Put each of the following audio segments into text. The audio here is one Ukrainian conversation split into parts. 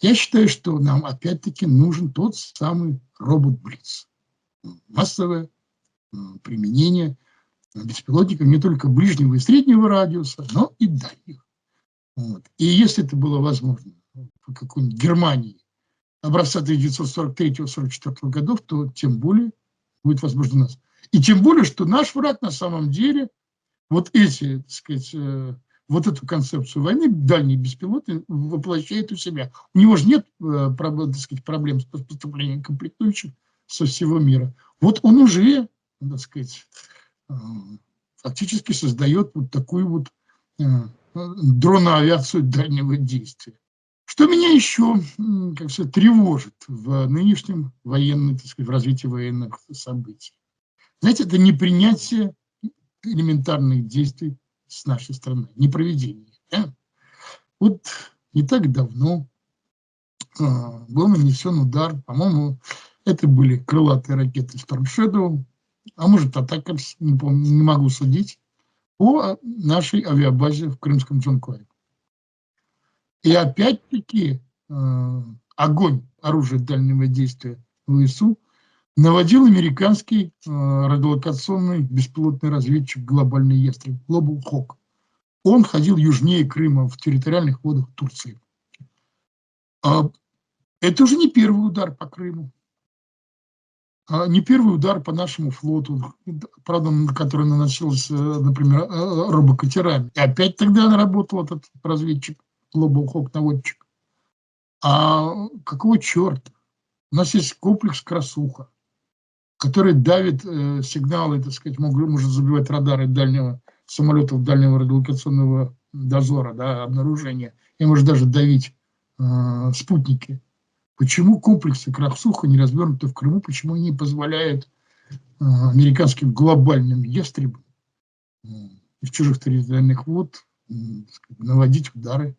Я считаю, что нам опять-таки нужен тот самый робот Блиц. Массовое применение беспилотников не только ближнего и среднего радиуса, но и дальних. Вот. И если это было возможно в какой-нибудь Германии образца 1943-1944 годов, то тем более будет возможно у нас. И тем более, что наш враг на самом деле вот эти, так сказать, э, вот эту концепцию войны, дальние беспилотные, воплощает у себя. У него же нет э, так сказать, проблем с поступлением комплектующих со всего мира. Вот он уже, так сказать, э, фактически создает вот такую вот э, дроноавиацию дальнего действия. Что меня еще, как сказать, тревожит в нынешнем военном, так сказать, в развитии военных событий? Знаете, это непринятие элементарных действий с нашей стороны, непроведение. да? Вот не так давно а, был нанесен удар, по-моему, это были крылатые ракеты Storm а может Атакамс, не, помню, не могу судить, по нашей авиабазе в Крымском Джонкое. И опять-таки э, огонь оружия дальнего действия ВСУ наводил американский э, радиолокационный беспилотный разведчик глобальный ястреб Global Hawk. Он ходил южнее Крыма в территориальных водах Турции. А это уже не первый удар по Крыму. А не первый удар по нашему флоту, правда, который наносился, например, э, робокатерами. И опять тогда работал этот разведчик, Global Hawk наводчик. А какого черта? У нас есть комплекс «Красуха», который давит э, сигналы, так сказать, мог- может забивать радары дальнего самолетов дальнего радиолокационного дозора, да, обнаружения, и может даже давить э, спутники. Почему комплексы Красуха не развернуты в Крыму, почему они позволяют э, американским глобальным ястребам э, из чужих территориальных вод сказать, наводить удары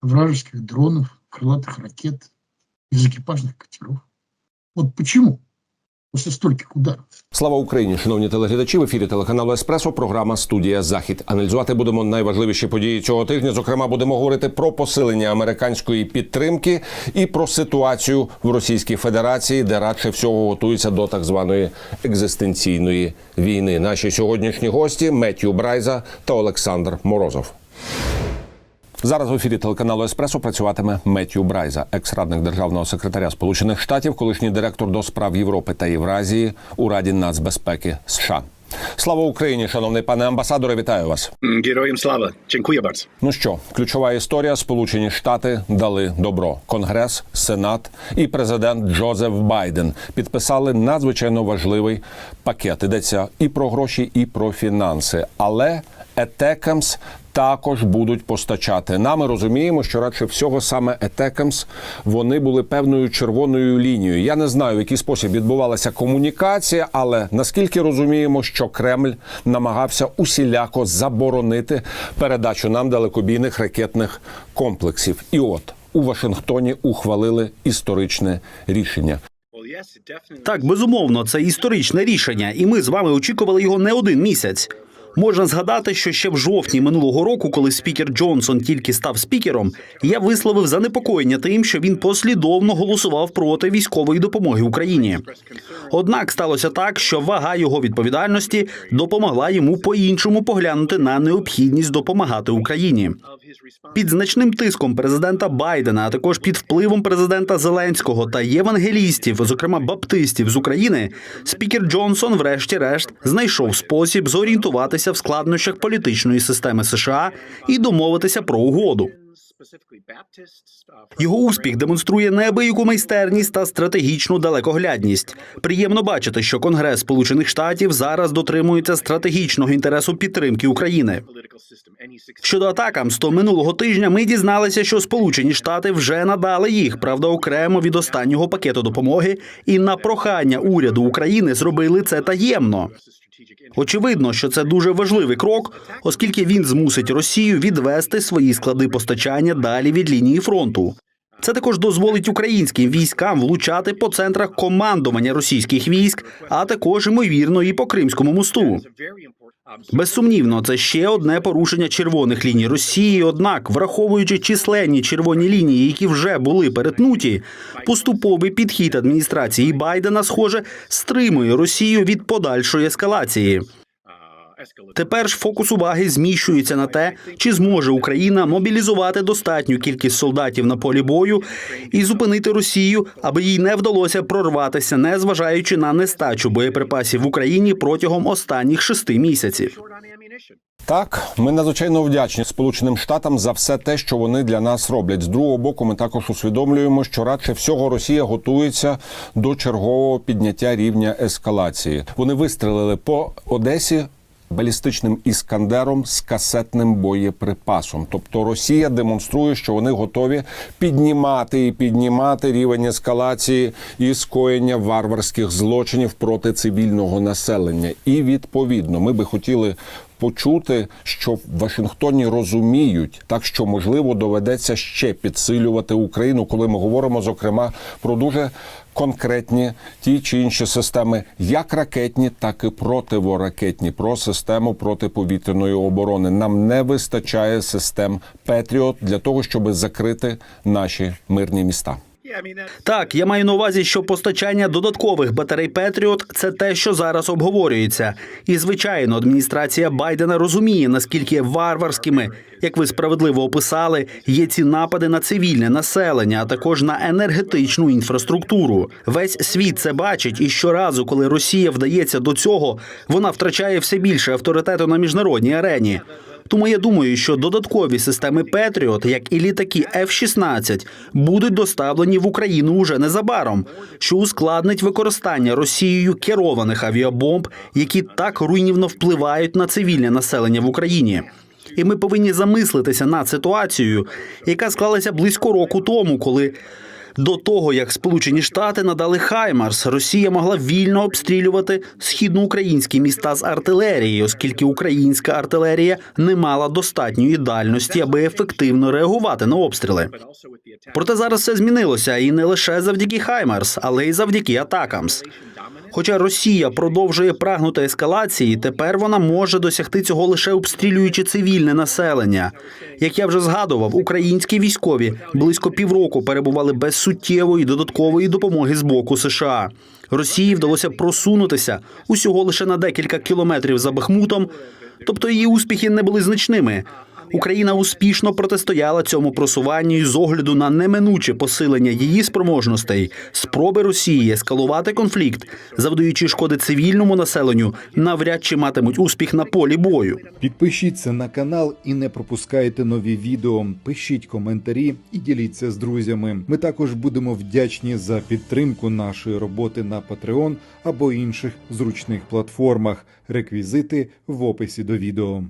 вражеских дронов, крылатых ракет, из экипажных катеров. Вот почему? После стольких ударов. Слава Україні, шановні телеглядачі. В ефірі телеканалу Еспресо. Програма Студія Захід. Аналізувати будемо найважливіші події цього тижня. Зокрема, будемо говорити про посилення американської підтримки і про ситуацію в Російській Федерації, де радше всього готуються до так званої екзистенційної війни. Наші сьогоднішні гості Меттю Брайза та Олександр Морозов. Зараз в ефірі телеканалу Еспресо працюватиме Меттю Брайза, екс-радник державного секретаря Сполучених Штатів, колишній директор до справ Європи та Євразії у Раді нацбезпеки США. Слава Україні, шановний пане амбасадоре, вітаю вас. Героям слава. Dziękuję bardzo. Ну що, ключова історія: Сполучені Штати дали добро. Конгрес, Сенат і президент Джозеф Байден підписали надзвичайно важливий пакет. Йдеться і про гроші, і про фінанси. Але Етекамс також будуть постачати. Нам ми розуміємо, що радше всього саме Етекамс вони були певною червоною лінією. Я не знаю, в який спосіб відбувалася комунікація, але наскільки розуміємо, що Кремль намагався усіляко заборонити передачу нам далекобійних ракетних комплексів. І от у Вашингтоні ухвалили історичне рішення. Так, безумовно, це історичне рішення, і ми з вами очікували його не один місяць. Можна згадати, що ще в жовтні минулого року, коли спікер Джонсон тільки став спікером, я висловив занепокоєння тим, що він послідовно голосував проти військової допомоги Україні. Однак сталося так, що вага його відповідальності допомогла йому по-іншому поглянути на необхідність допомагати Україні. Під значним тиском президента Байдена, а також під впливом президента Зеленського та євангелістів, зокрема баптистів з України, спікер Джонсон, врешті-решт, знайшов спосіб зорієнтуватися в складнощах політичної системи США і домовитися про угоду. Його успіх демонструє неабияку майстерність та стратегічну далекоглядність. Приємно бачити, що Конгрес Сполучених Штатів зараз дотримується стратегічного інтересу підтримки України. Щодо атакам, Амсто минулого тижня ми дізналися, що Сполучені Штати вже надали їх, правда, окремо від останнього пакету допомоги, і на прохання уряду України зробили це таємно. Очевидно, що це дуже важливий крок, оскільки він змусить Росію відвести свої склади постачання далі від лінії фронту. Це також дозволить українським військам влучати по центрах командування російських військ, а також ймовірно і по Кримському мосту. Безсумнівно, це ще одне порушення червоних ліній Росії. Однак, враховуючи численні червоні лінії, які вже були перетнуті, поступовий підхід адміністрації Байдена, схоже, стримує Росію від подальшої ескалації. Тепер ж фокус уваги зміщується на те, чи зможе Україна мобілізувати достатню кількість солдатів на полі бою і зупинити Росію, аби їй не вдалося прорватися, не зважаючи на нестачу боєприпасів в Україні протягом останніх шести місяців. Так, ми надзвичайно вдячні Сполученим Штатам за все те, що вони для нас роблять. З другого боку, ми також усвідомлюємо, що радше всього Росія готується до чергового підняття рівня ескалації. Вони вистрелили по Одесі. Балістичним іскандером з касетним боєприпасом, тобто Росія демонструє, що вони готові піднімати і піднімати рівень ескалації і скоєння варварських злочинів проти цивільного населення. І відповідно, ми би хотіли почути, що в Вашингтоні розуміють, так що можливо доведеться ще підсилювати Україну, коли ми говоримо зокрема про дуже конкретні ті чи інші системи, як ракетні, так і противоракетні, про систему протиповітряної оборони. Нам не вистачає систем Петріот для того, щоб закрити наші мирні міста. Так, я маю на увазі, що постачання додаткових батарей Петріот це те, що зараз обговорюється. І звичайно, адміністрація Байдена розуміє, наскільки варварськими, як ви справедливо описали, є ці напади на цивільне населення, а також на енергетичну інфраструктуру. Весь світ це бачить, і щоразу, коли Росія вдається до цього, вона втрачає все більше авторитету на міжнародній арені. Тому я думаю, що додаткові системи Петріот, як і літаки F-16, будуть доставлені в Україну уже незабаром, що ускладнить використання Росією керованих авіабомб, які так руйнівно впливають на цивільне населення в Україні. І ми повинні замислитися над ситуацією, яка склалася близько року тому, коли до того, як Сполучені Штати надали Хаймарс, Росія могла вільно обстрілювати східноукраїнські міста з артилерії, оскільки українська артилерія не мала достатньої дальності, аби ефективно реагувати на обстріли. Проте зараз все змінилося, і не лише завдяки Хаймарс, але й завдяки атакамс. Хоча Росія продовжує прагнути ескалації, тепер вона може досягти цього лише обстрілюючи цивільне населення. Як я вже згадував, українські військові близько півроку перебували без суттєвої додаткової допомоги з боку США. Росії вдалося просунутися усього лише на декілька кілометрів за Бахмутом, тобто її успіхи не були значними. Україна успішно протистояла цьому просуванню з огляду на неминуче посилення її спроможностей, спроби Росії ескалувати конфлікт, завдаючи шкоди цивільному населенню, навряд чи матимуть успіх на полі бою. Підпишіться на канал і не пропускайте нові відео. Пишіть коментарі і діліться з друзями. Ми також будемо вдячні за підтримку нашої роботи на Patreon або інших зручних платформах. Реквізити в описі до відео.